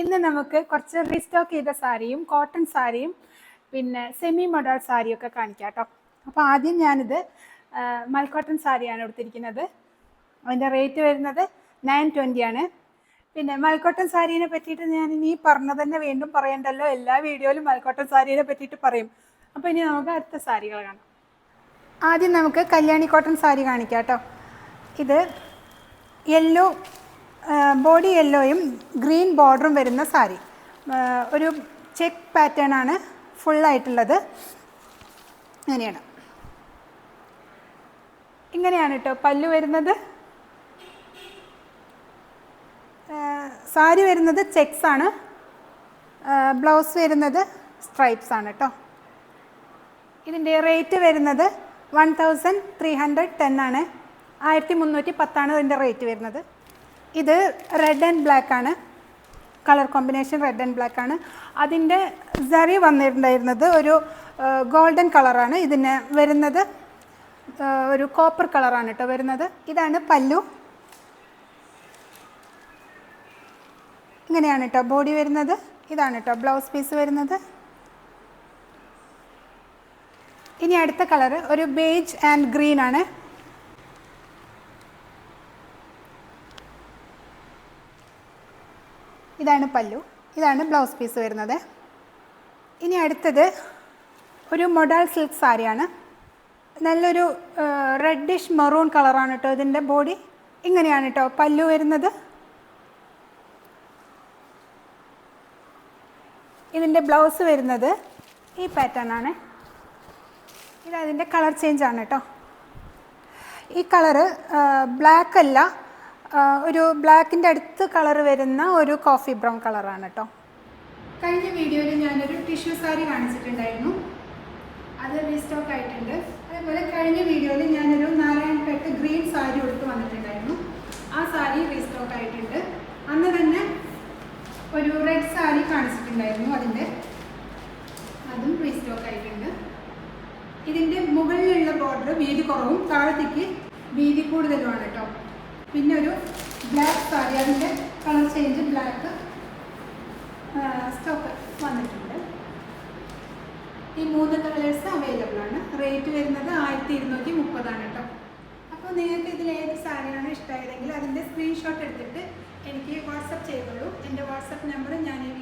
ഇന്ന് നമുക്ക് കുറച്ച് റീസ്റ്റോക്ക് ചെയ്ത സാരിയും കോട്ടൺ സാരിയും പിന്നെ സെമി മോഡൽ സാരിയും ഒക്കെ കാണിക്കാം കേട്ടോ. അപ്പോൾ ആദ്യം ഞാനിത് മൽക്കോട്ടൺ സാരിയാണ് എടുത്തിരിക്കുന്നത്. അതിന്റെ റേറ്റ് വരുന്നത് നയൻ ട്വന്റി ആണ്. പിന്നെ മൽക്കോട്ടൺ സാരീനെ പറ്റിയിട്ട് ഞാൻ ഇനി പറഞ്ഞു തന്നെ വീണ്ടും പറയണ്ടല്ലോ. എല്ലാ വീഡിയോയിലും മൽക്കോട്ടൺ സാരീനെ പറ്റിയിട്ട് പറയും. അപ്പോൾ ഇനി നമുക്ക് അടുത്ത സാരികൾ കാണാം. ആദ്യം നമുക്ക് കല്യാണി കോട്ടൺ സാരി കാണിക്കാം കേട്ടോ. ഇത് യെല്ലോ ബോഡി യെല്ലോയും ഗ്രീൻ ബോർഡറും വരുന്ന സാരി. ഒരു ചെക്ക് പാറ്റേൺ ആണ് ഫുള്ളായിട്ടുള്ളത് ഇങ്ങനെയാണ് ഇങ്ങനെയാണ് കേട്ടോ പല്ലു വരുന്നത്. സാരി വരുന്നത് ചെക്സ് ആണ്. ബ്ലൗസ് വരുന്നത് സ്ട്രൈപ്സ് ആണ് കേട്ടോ ഇതിന്റെ റേറ്റ് വരുന്നത് one thousand three hundred ten ആണ്. ആയിരത്തി മുന്നൂറ്റി പത്താണ് ഇതിന്റെ റേറ്റ് വരുന്നത്. ഇത് റെഡ് ആൻഡ് ബ്ലാക്ക് ആണ്. Colour combination red and black ആണ്. അതിന്റെ സറി വന്നിട്ടുണ്ടായിരുന്നത് ഒരു ഗോൾഡൻ കളറാണ് ഇതിന് വരുന്നത് ഒരു കോപ്പർ കളറാണ് കേട്ടോ വരുന്നത്. ഇതാണ് പല്ലു. ഇങ്ങനെയാണ് കേട്ടോ ബോഡി വരുന്നത്. ഇതാണ് കേട്ടോ ബ്ലൗസ് പീസ് വരുന്നത്. ഇനി അടുത്ത കളർ ഒരു ബേജ് ആൻഡ് ഗ്രീൻ ആണ്. ഇതാണ് പല്ലു. ഇതാണ് ബ്ലൗസ് പീസ് വരുന്നത്. ഇനി അടുത്തത് ഒരു മൊഡാൾ സിൽക്ക് സാരിയാണ്. നല്ലൊരു റെഡിഷ് മെറൂൺ കളറാണ് കേട്ടോ ഇതിന്റെ ബോഡി ഇങ്ങനെയാണ് കേട്ടോ പല്ലു വരുന്നത്. ഇതിന്റെ ബ്ലൗസ് വരുന്നത് ഈ പാറ്റേൺ ആണ്. ഇത് കളർ ചേഞ്ച് ആണ് കേട്ടോ ഈ കളറ് ബ്ലാക്ക് അല്ല ഒരു ബ്ലാക്കിന്റെ അടുത്ത് കളർ വരുന്ന ഒരു കോഫി ബ്രൗൺ കളറാണ് കേട്ടോ കഴിഞ്ഞ വീഡിയോയിൽ ഞാനൊരു ടിഷ്യൂ സാരി കാണിച്ചിട്ടുണ്ടായിരുന്നു. അത് റീസ്റ്റോക്ക് ആയിട്ടുണ്ട്. അതേപോലെ കഴിഞ്ഞ വീഡിയോയിൽ ഞാനൊരു നാരായണപേട്ട് ഗ്രീൻ സാരി എടുത്ത് വന്നിട്ടുണ്ടായിരുന്നു. ആ സാരി റീസ്റ്റോക്ക് ആയിട്ടുണ്ട്. അന്ന് തന്നെ ഒരു റെഡ് സാരി കാണിച്ചിട്ടുണ്ടായിരുന്നു അതിന്റെ. അതും റീസ്റ്റോക്ക് ആയിട്ടുണ്ട്. ഇതിന്റെ മുകളിലുള്ള ബോർഡർ വീതി കുറവും താഴത്തേക്ക് വീതി കൂടുതലുമാണ് കേട്ടോ പിന്നെ ഒരു ബ്ലാക്ക് സാരി അതിന്റെ കളർ ചേഞ്ച് ബ്ലാക്ക് സ്റ്റോക്ക് വന്നിട്ടുണ്ട്. ഈ മൂന്ന് കളേഴ്സ് അവൈലബിൾ ആണ്. റേറ്റ് വരുന്നത് ആയിരത്തി ഇരുന്നൂറ്റി മുപ്പതാണ് കേട്ടോ. അപ്പോൾ നിങ്ങൾക്ക് ഇതിൽ ഏത് സാരിയാണ് ഇഷ്ടമായതെങ്കിൽ അതിന്റെ സ്ക്രീൻഷോട്ട് എടുത്തിട്ട് എനിക്ക് വാട്സപ്പ് ചെയ്തോളൂ. എന്റെ വാട്സപ്പ് നമ്പർ ഞാൻ ഈ